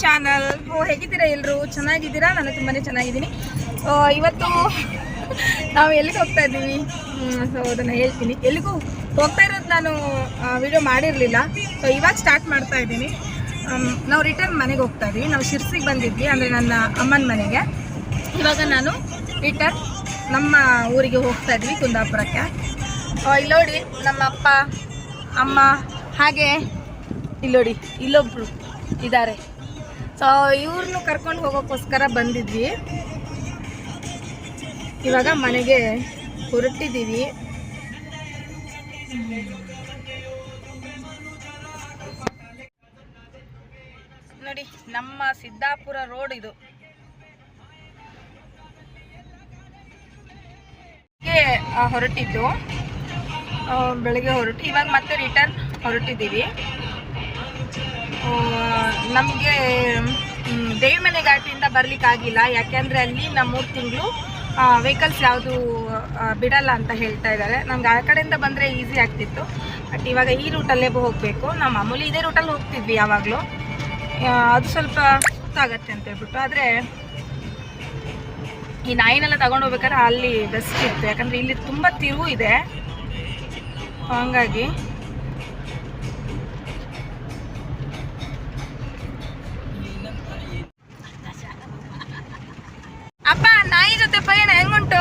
Channel ಓ, ಹೇಗಿದ್ದೀರಾ ಎಲ್ಲರೂ ಚೆನ್ನಾಗಿದ್ದೀರಾ? ನಾನು ತುಂಬಾ ಚೆನ್ನಾಗಿದ್ದೀನಿ. ಇವತ್ತು ನಾವು ಎಲ್ಲಿಗೆ ಹೋಗ್ತಾ ಇದ್ದೀವಿ? ಸೊ, ಅದನ್ನು ಹೇಳ್ತೀನಿ. ಎಲ್ಲಿಗೂ ಹೋಗ್ತಾ ಇರೋದು ನಾನು ವಿಡಿಯೋ ಮಾಡಿರಲಿಲ್ಲ. ಸೊ ಇವಾಗ ಸ್ಟಾರ್ಟ್ ಮಾಡ್ತಾ ಇದ್ದೀನಿ. ನಾವು ರಿಟರ್ನ್ ಮನೆಗೆ ಹೋಗ್ತಾ ಇದ್ದೀವಿ. ನಾವು ಶಿರ್ಸಿಗೆ ಬಂದಿದ್ವಿ, ಅಂದರೆ ನನ್ನ ಅಮ್ಮನ ಮನೆಗೆ. ಇವಾಗ ನಾನು ರಿಟರ್ನ್ ನಮ್ಮ ಊರಿಗೆ ಹೋಗ್ತಾ ಇದ್ವಿ ಕುಂದಾಪುರಕ್ಕೆ. ಇಲ್ಲಿ ನೋಡಿ, ನಮ್ಮ ಅಪ್ಪ, ಅಮ್ಮ, ಹಾಗೆ ಇಲ್ಲಿ ನೋಡಿ, ಇಲ್ಲೊಬ್ರು ಇದ್ದಾರೆ. ಸೊ ಇವ್ರನ್ನು ಕರ್ಕೊಂಡು ಹೋಗೋಕ್ಕೋಸ್ಕರ ಬಂದಿದ್ವಿ. ಇವಾಗ ಮನೆಗೆ ಹೊರಟಿದ್ದೀವಿ. ನೋಡಿ, ನಮ್ಮ ಸಿದ್ದಾಪುರ ರೋಡ್ ಇದು. ಹೊರಟಿದ್ದು. ಬೆಳಗ್ಗೆ ಹೊರಟು, ಇವಾಗ ಮತ್ತೆ ರಿಟರ್ನ್ ಹೊರಟಿದ್ದೀವಿ. ನಮಗೆ ದೇವಿಮನೆ ಘಾಟಿಯಿಂದ ಬರ್ಲಿಕ್ಕೆ ಆಗಿಲ್ಲ. ಯಾಕೆಂದರೆ ಅಲ್ಲಿ ನಮ್ಮ ಮೂರು ತಿಂಗಳು ವೆಹಿಕಲ್ಸ್ ಯಾವುದು ಬಿಡಲ್ಲ ಅಂತ ಹೇಳ್ತಾ ಇದ್ದಾರೆ ನಮ್ಗೆ ಆ ಕಡೆಯಿಂದ ಬಂದರೆ ಈಸಿ ಆಗ್ತಿತ್ತು. ಬಟ್ ಇವಾಗ ಈ ರೂಟಲ್ಲೇ ಹೋಗಬೇಕು. ನಾವು ಮಾಮೂಲಿ ಇದೇ ರೂಟಲ್ಲಿ ಹೋಗ್ತಿದ್ವಿ ಯಾವಾಗಲೂ. ಅದು ಸ್ವಲ್ಪ ಗೊತ್ತಾಗತ್ತೆ ಅಂತ ಹೇಳ್ಬಿಟ್ಟು. ಆದರೆ, ಈ ನಾಯಿನೆಲ್ಲ ತಗೊಂಡು ಹೋಗ್ಬೇಕಾದ್ರೆ ಅಲ್ಲಿ ಬೆಸ್ಟ್ ಇತ್ತು. ಯಾಕಂದರೆ ಇಲ್ಲಿ ತುಂಬ ತಿರುವು ಇದೆ. ಹಂಗಾಗಿ ನಾಯಿ ಜೊತೆ ಪಯಣ ಹೆಂಗುಂಟು?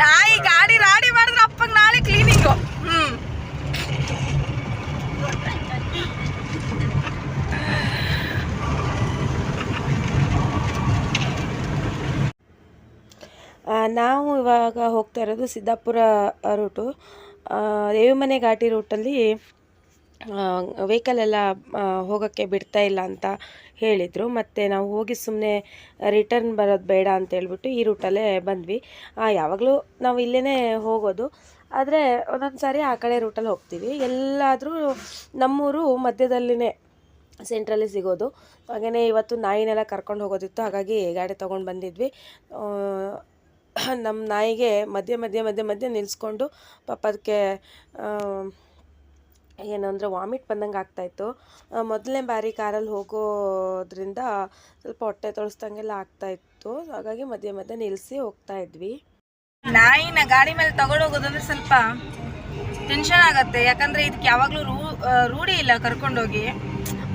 ನಾಯಿ ಗಾಡಿ ರಾಡಿ ಮಾಡಿದ್ರೆ ಅಪ್ಪಗೆ ನಾಳೆ ಕ್ಲೀನಿಂಗ್ ಹ್ಮ್. ನಾವು ಇವಾಗ ಹೋಗ್ತಾ ಇರೋದು ಸಿದ್ದಾಪುರ ರೂಟು ದೇವಿಮನೆ ಘಾಟಿ ರೂಟಲ್ಲಿ ವೆಹಿಕಲ್ ಎಲ್ಲ ಹೋಗೋಕ್ಕೆ ಬಿಡ್ತಾ ಇಲ್ಲ ಅಂತ ಹೇಳಿದರು. ಮತ್ತು ನಾವು ಹೋಗಿ ಸುಮ್ಮನೆ ರಿಟರ್ನ್ ಬರೋದು ಬೇಡ ಅಂತ ಹೇಳ್ಬಿಟ್ಟು ಈ ರೂಟಲ್ಲೇ ಬಂದ್ವಿ. ಯಾವಾಗಲೂ ನಾವು ಇಲ್ಲೇ ಹೋಗೋದು. ಆದರೆ ಒಂದೊಂದು ಸಾರಿ ಆ ಕಡೆ ರೂಟಲ್ಲಿ ಹೋಗ್ತೀವಿ. ಎಲ್ಲಾದರೂ ನಮ್ಮೂರು ಮಧ್ಯದಲ್ಲಿನೇ ಸೆಂಟ್ರಲ್ಲಿ ಸಿಗೋದು. ಹಾಗೆಯೇ ಇವತ್ತು ನಾಯಿನೆಲ್ಲ ಕರ್ಕೊಂಡು ಹೋಗೋದಿತ್ತು. ಹಾಗಾಗಿ ಗಾಡಿ ತೊಗೊಂಡು ಬಂದಿದ್ವಿ. ನಮ್ಮ ನಾಯಿಗೆ ಮಧ್ಯೆ ಮಧ್ಯೆ ಮಧ್ಯೆ ಮಧ್ಯೆ ನಿಲ್ಲಿಸ್ಕೊಂಡು ಪಾಪ ಅದಕ್ಕೆ ಏನು ಅಂದರೆ ವಾಮಿಟ್ ಬಂದಂಗೆ ಆಗ್ತಾಯಿತ್ತು ಮೊದಲನೇ ಬಾರಿ ಕಾರಲ್ಲಿ ಹೋಗೋದ್ರಿಂದ ಸ್ವಲ್ಪ ಹೊಟ್ಟೆ ತೊಳಸ್ದಂಗೆಲ್ಲ ಆಗ್ತಾಯಿತ್ತು ಹಾಗಾಗಿ ಮಧ್ಯೆ ಮಧ್ಯೆ ನಿಲ್ಲಿಸಿ ಹೋಗ್ತಾ ಇದ್ವಿ. ನಾಯಿನ ಗಾಡಿ ಮೇಲೆ ತಗೊಂಡೋಗೋದಂದ್ರೆ ಸ್ವಲ್ಪ ಟೆನ್ಷನ್ ಆಗುತ್ತೆ. ಯಾಕಂದ್ರೆ ಇದಕ್ಕೆ ಯಾವಾಗಲೂ ರೂ ರೂಢಿ ಇಲ್ಲ ಕರ್ಕೊಂಡೋಗಿ.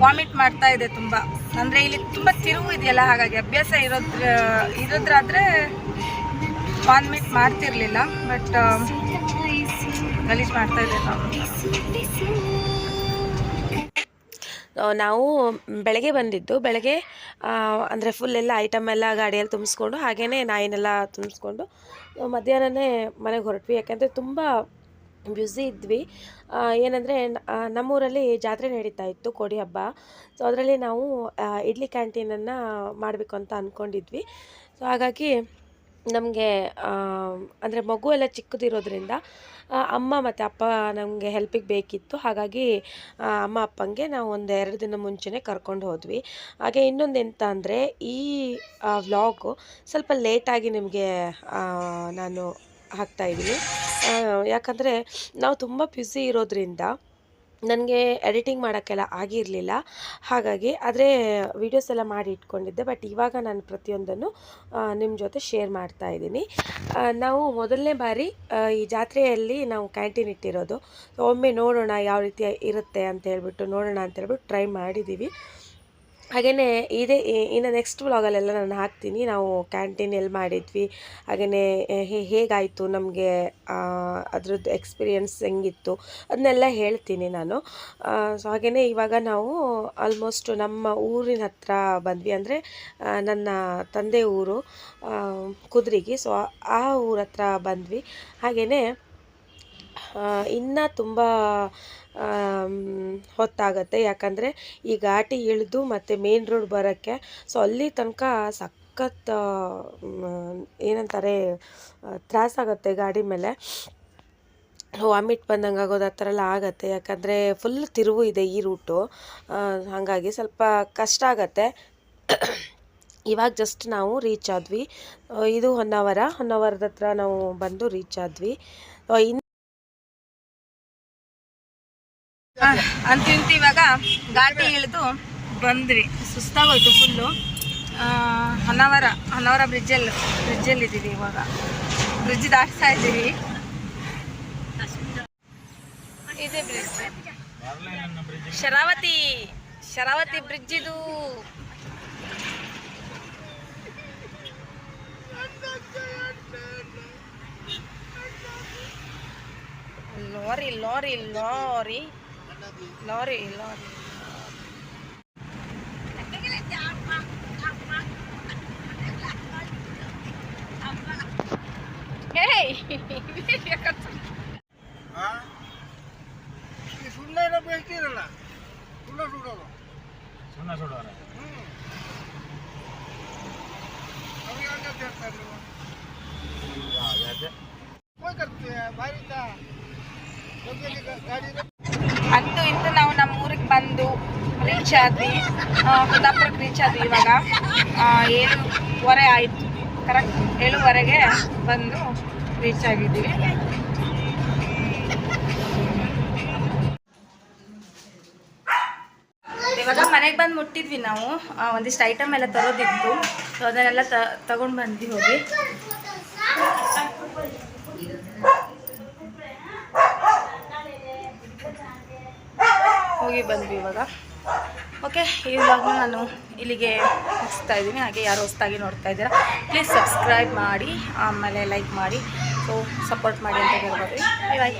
ವಾಮಿಟ್ ಮಾಡ್ತಾ ಇದೆ ತುಂಬ. ಅಂದ್ರೆ ಇಲ್ಲಿ ತುಂಬ ತಿರುವು ಇದೆಯಲ್ಲ, ಹಾಗಾಗಿ ಅಭ್ಯಾಸ ಇರೋದ್ರ ಇರೋದ್ರಾದರೆ ವಾಮಿಟ್ ಮಾಡ್ತಿರ್ಲಿಲ್ಲ. ಬಟ್ ಗಲೀಜ್ ಮಾಡ್ತಾ ಇದ್ದೇವೆ ನಾವು. ನಾವು ಬೆಳಗ್ಗೆ ಬಂದಿದ್ದು. ಬೆಳಗ್ಗೆ ಅಂದರೆ ಫುಲ್ ಎಲ್ಲ ಐಟಮ್ ಎಲ್ಲ ಗಾಡಿಯಲ್ಲಿ ತುಂಬಿಸ್ಕೊಂಡು ಹಾಗೇ ನಾಯಿನೆಲ್ಲ ತುಂಬಿಸ್ಕೊಂಡು ಮಧ್ಯಾಹ್ನನೇ ಮನೆಗೆ ಹೊರಟ್ವಿ. ಯಾಕೆಂದರೆ ತುಂಬ ಬ್ಯುಸಿ ಇದ್ವಿ. ಏನಂದರೆ ನಮ್ಮೂರಲ್ಲಿ ಜಾತ್ರೆ ನಡೀತಾ ಇತ್ತು, ಕೋಡಿ ಹಬ್ಬ. ಸೊ ಅದರಲ್ಲಿ ನಾವು ಇಡ್ಲಿ ಕ್ಯಾಂಟೀನನ್ನು ಮಾಡಬೇಕು ಅಂತ ಅಂದ್ಕೊಂಡಿದ್ವಿ ಸೊ ಹಾಗಾಗಿ ನಮಗೆ ಅಂದರೆ ಮಗು ಎಲ್ಲ ಚಿಕ್ಕದಿರೋದ್ರಿಂದ ಅಮ್ಮ ಮತ್ತು ಅಪ್ಪ ನಮಗೆ ಹೆಲ್ಪಿಗೆ ಬೇಕಿತ್ತು. ಹಾಗಾಗಿ ಅಮ್ಮ ಅಪ್ಪಂಗೆ ನಾವು ಒಂದು ಎರಡು ದಿನ ಮುಂಚೆನೇ ಕರ್ಕೊಂಡು ಹೋದ್ವಿ. ಹಾಗೆ ಇನ್ನೊಂದು ಎಂತ ಅಂದರೆ, ಈ ವ್ಲಾಗು ಸ್ವಲ್ಪ ಲೇಟಾಗಿ ನಿಮಗೆ ನಾನು ಹಾಕ್ತಾ ಇದ್ದೀನಿ. ಯಾಕಂದರೆ ನಾವು ತುಂಬ ಬ್ಯುಸಿ ಇರೋದ್ರಿಂದ ನನಗೆ ಎಡಿಟಿಂಗ್ ಮಾಡೋಕ್ಕೆಲ್ಲ ಆಗಿರಲಿಲ್ಲ. ಹಾಗಾಗಿ ಆದರೆ ವೀಡಿಯೋಸ್ ಎಲ್ಲ ಮಾಡಿ ಇಟ್ಕೊಂಡಿದ್ದೆ. ಬಟ್ ಇವಾಗ ನಾನು ಪ್ರತಿಯೊಂದನ್ನು ನಿಮ್ಮ ಜೊತೆ ಶೇರ್ ಮಾಡ್ತಾ ಇದ್ದೀನಿ. ನಾವು ಮೊದಲನೇ ಬಾರಿ ಈ ಜಾತ್ರೆಯಲ್ಲಿ ನಾವು ಕ್ಯಾಂಟೀನ್ ಇಟ್ಟಿರೋದು. ಒಮ್ಮೆ ನೋಡೋಣ ಯಾವ ರೀತಿ ಇರುತ್ತೆ ಅಂತ ಹೇಳ್ಬಿಟ್ಟು, ನೋಡೋಣ ಅಂತ ಹೇಳ್ಬಿಟ್ಟು ಟ್ರೈ ಮಾಡಿದ್ದೀವಿ ಹಾಗೆಯೇ ಇದೇ ಇನ್ನು ನೆಕ್ಸ್ಟ್ ವ್ಲಾಗಲ್ಲೆಲ್ಲ ನಾನು ಹಾಕ್ತೀನಿ. ನಾವು ಕ್ಯಾಂಟೀನ್ ಎಲ್ಲಿ ಮಾಡಿದ್ವಿ ಹಾಗೆಯೇ ಹೇಗಾಯಿತು ನಮಗೆ ಅದ್ರದ್ದು ಎಕ್ಸ್ಪೀರಿಯನ್ಸ್ ಹೆಂಗಿತ್ತು ಅದನ್ನೆಲ್ಲ ಹೇಳ್ತೀನಿ ನಾನು. ಸೊ ಹಾಗೆಯೇ ಇವಾಗ ನಾವು ಆಲ್ಮೋಸ್ಟ್ ನಮ್ಮ ಊರಿನ ಹತ್ರ ಬಂದ್ವಿ ಅಂದರೆ ನನ್ನ ತಂದೆ ಊರು ಕುದ್ರಿಗೆ. ಸೊ ಆ ಊರ ಹತ್ರ ಬಂದ್ವಿ ಹಾಗೆಯೇ ಇನ್ನು ತುಂಬ ಹೊತ್ತಾಗತ್ತೆ. ಯಾಕಂದರೆ ಈ ಘಾಟಿ ಇಳಿದು ಮತ್ತು ಮೇನ್ ರೋಡ್ ಬರೋಕ್ಕೆ ಸೊ ಅಲ್ಲಿ ತನಕ ಸಖತ್ ಏನಂತಾರೆ ತ್ರಾಸಾಗತ್ತೆ ಗಾಡಿ ಮೇಲೆ. ವಾಮಿಟ್ ಬಂದಂಗೆ ಆಗೋದು ಆ ಥರ ಎಲ್ಲ ಆಗತ್ತೆ. ಯಾಕಂದರೆ ಫುಲ್ ತಿರುವು ಇದೆ ಈ ರೂಟು ಹಾಗಾಗಿ ಸ್ವಲ್ಪ ಕಷ್ಟ ಆಗತ್ತೆ. ಇವಾಗ ಜಸ್ಟ್ ನಾವು ರೀಚ್ ಆದ್ವಿ. ಇದು ಹೊನ್ನಾವರ. ಹೊನ್ನಾವರದ ಹತ್ರ ನಾವು ಬಂದು ರೀಚ್ ಆದ್ವಿ. ಇನ್ನು ಅಂತೂ ಇವಾಗ ಘಾಟಿ ಇಳಿದು ಬಂದ್ವಿ. ಸುಸ್ತಾಗೋಯ್ತು ಫುಲ್ಲು ಹೊನ್ನಾವರ ಹೊನ್ನಾವರ ಬ್ರಿಡ್ಜಲ್ಲಿ ಬ್ರಿಡ್ಜಲ್ಲಿ ಇದ್ದೀವಿ ಇವಾಗ. ಬ್ರಿಡ್ಜ್ ದಾಟ್ತಾ ಇದ್ದೀವಿ. ಇದೆ ಬ್ರಿಡ್ಜ್ ಶರಾವತಿ ಶರಾವತಿ ಬ್ರಿಡ್ಜ್ ಇದು. Lorry lorry lorry. Lorry lorry ಏಯ್ ಸುಮ್ಮನೆ ಬೇಕಿರಲ್ಲ ಸುಳ್ಳ ಸುಡೋದು ಸುಣ್ಣ ಸುಡೋರ ಅವ್ರಿಗೆ ಹಂಗೆ ಸೇರ್ತಾರೆ ನೀವು ಹೋಗಿ ಕರ್ತೀವಿ ಬಾರಿ ಜೊತೆಲಿ ಗಾಡಿ ಇದೆ. ಅಂತೂ ಇಂತೂ ನಾವು ನಮ್ಮ ಊರಿಗೆ ಬಂದು ರೀಚ್ ಆದ್ವಿ. ಕುದಾಪುರಕ್ಕೆ ರೀಚ್ ಆದ್ವಿ ಇವಾಗ. ಏಳುವರೆ ಆಯಿತು. ಕರೆಕ್ಟ್ ಏಳುವರೆಗೆ ಬಂದು ರೀಚ್ ಆಗಿದ್ದೀವಿ. ಇವಾಗ ಮನೆಗೆ ಬಂದು ಮುಟ್ಟಿದ್ವಿ ನಾವು. ಒಂದಿಷ್ಟು ಐಟಮ್ ಎಲ್ಲ ತರೋದಿತ್ತು. ಸೊ ಅದನ್ನೆಲ್ಲ ತಗೊಂಡು ಬಂದ್ವಿ ಹೋಗಿ. ಹೋಗಿ ಬಂದ್ವಿ ಇವಾಗ. ಓಕೆ ಈ ನಾನು ಇಲ್ಲಿಗೆ ಮುಗಿಸ್ತಾ ಇದ್ದೀನಿ. ಹಾಗೆ ಯಾರು ಹೊಸ್ದಾಗಿ ನೋಡ್ತಾ ಇದ್ದೀರಾ ಪ್ಲೀಸ್ ಸಬ್ಸ್ಕ್ರೈಬ್ ಮಾಡಿ, ಆಮೇಲೆ ಲೈಕ್ ಮಾಡಿ. ಸೊ ಸಪೋರ್ಟ್ ಮಾಡಿ ಅಂತ ಹೇಳ್ಬೋದು ಬಾಯ್ ಬಾಯ್